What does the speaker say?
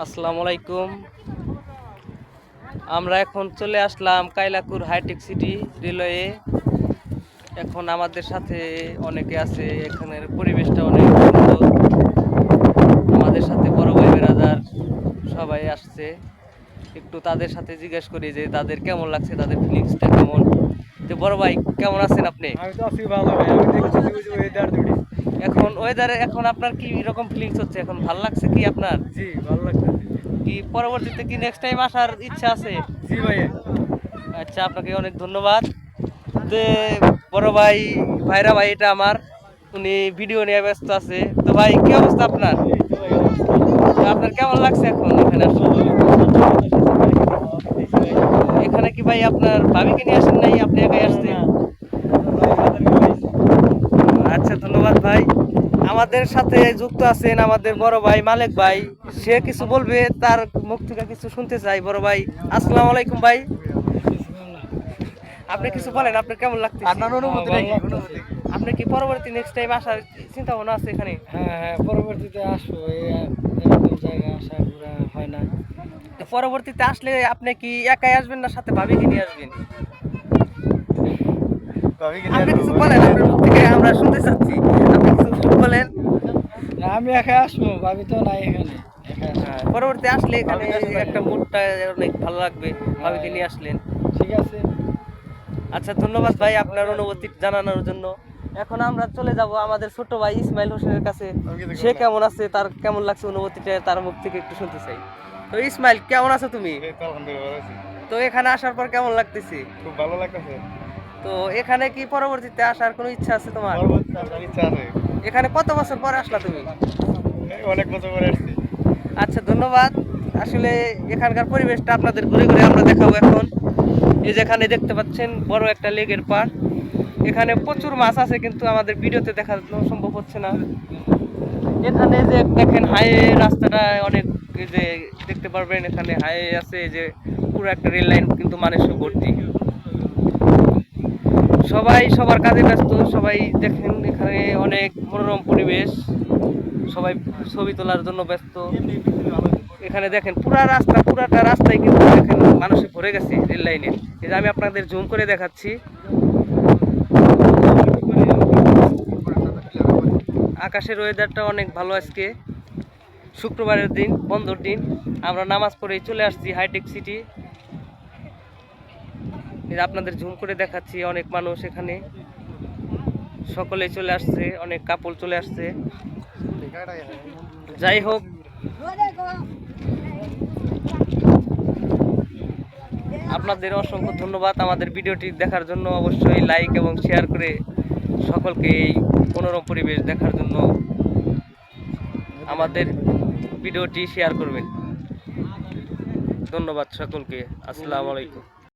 আসসালামু আলাইকুম আমরা এখন চলে আসলাম কাইলাকুর হাইটেক সিটি রেলওয়ে। এখন আমাদের সাথে অনেকে আছে এখানের পরিবেশটা অনেক সুন্দর। আমাদের সাথে বড় ভাই বেরাদার সবাই আসছে। একটু তাদের সাথে জিজ্ঞেস করি যে তাদের কেমন লাগছে তাদের ফিলিংসটা কেমন? তো বড় ভাই কেমন আছেন আপনি? আমি তো আছি ভালো ভাই আমি দেখছি যে ওই যে ওয়েদার দুটি এখন ওয়েদারে এখন আপনার কি রকম ফিলিংস হচ্ছে? এখন ভালো লাগছে কি আপনার? জি ভালো লাগতেছে কি পরবর্তীতে কি নেক্সট টাইম আসার ইচ্ছা আছে জি ভাইয়া আচ্ছা আপনাকে অনেক ধন্যবাদ যে বড় ভাই ভাইরা ভাই এটা আমার উনি ভিডিও নিয়ে ব্যস্ত আছে তো ভাই কি অবস্থা আপনার তো তো আপনার কেমন লাগছে এখন এখানে? এখানে কি ভাই আপনার ভাবিকে নিয়ে আসেন নাই আপনি একাই আসছেন আচ্ছা ধন্যবাদ ভাই আমাদের সাথে যুক্ত আছেন আমাদের বড় ভাই মালিক ভাই। সে কিছু বলবে তার মুখ থেকে কিছু শুনতে চাই বড় ভাই। আসসালামু আলাইকুম ভাই। আপনি কিছু বলেন আপনার কেমন লাগছে আপনার অনুমতি নাকি অনুমতি আপনি কি পরবর্তী নেক্সট টাইম আসার চিন্তা ভাবনা আছে এখানে? হ্যাঁ হ্যাঁ পরবর্তীতে আসব। এরকম জায়গায় আসা হয় না। পরবর্তীতে আসলে আপনি কি একাই আসবেন না সাথে ভাবিকে নিয়ে আসবেন? আপনি কিছু বলেন আপনার মুখ থেকে আমরা শুনতে চাচ্ছি। আপনি কিছু বলেন। আমি একা আসব ভাবি তো নাই এখানে। হ্যাঁ, পরবর্তী আসলে এখানে একটা মুডটা অনেক ভালো লাগবে ভাবিকে নিয়ে আসলেন। ঠিক আছে। আচ্ছা ধন্যবাদ ভাই আপনার অনুভূতি জানানোর জন্য। এখন আমরা চলে যাব আমাদের ছোট ভাই ইসমাইল হোসেনের কাছে। সে কেমন আছে তার কেমন লাগছে অনুভূতিটা তার মুখ থেকে একটু শুনতে চাই। তো ইসমাইল কেমন আছো তুমি? তো এখানে আসার পর কেমন লাগতেছে? খুব ভালো লাগতেছে। তো এখানে কি পরবর্তীতে আসার কোনো ইচ্ছা আছে তোমার? ইচ্ছা আছে। এখানে কত বছর পরে আসলা তুমি? অনেক বছর পরে আসছি। আচ্ছা ধন্যবাদ। আসলে এখানকার পরিবেশটা আপনাদের ঘুরে ঘুরে আমরা দেখাবো এখন। এই যেখানে দেখতে পাচ্ছেন বড় একটা লেগের পার এখানে প্রচুর মাছ আছে কিন্তু আমাদের ভিডিওতে দেখানো সম্ভব হচ্ছে না। এখানে যে দেখেন হাইওয়ে রাস্তাটা অনেক যে দেখতে পারবেন এখানে হাইওয়ে আছে এই যে পুরো একটা রেল লাইন কিন্তু মানুষও ভর্তি। সবাই সবার কাজে ব্যস্ত, সবাই দেখেন এখানে অনেক মনোরম পরিবেশ, সবাই ছবি তোলার জন্য ব্যস্ত। এখানে দেখেন পুরা রাস্তা, পুরাটা রাস্তায় কিন্তু দেখেন মানুষে ভরে গেছে রেল লাইনে। যে আমি আপনাদের জুম করে দেখাচ্ছি। আকাশের ওয়েদারটা অনেক ভালো আজকে। শুক্রবারের দিন, বন্ধর দিন। আমরা নামাজ পড়েই চলে আসছি হাইটেক সিটি আপনাদের ঝুম করে দেখাচ্ছি, অনেক মানুষ এখানে। সকলে চলে আসছে, অনেক কাপড় চলে আসছে। যাই হোক। আপনাদের অসংখ্য ধন্যবাদ আমাদের ভিডিওটি দেখার জন্য। অবশ্যই লাইক এবং শেয়ার করে সকলকে এই মনোরম পরিবেশ দেখার জন্য আমাদের ভিডিওটি শেয়ার করবেন। ধন্যবাদ সকলকে। আসসালামু আলাইকুম।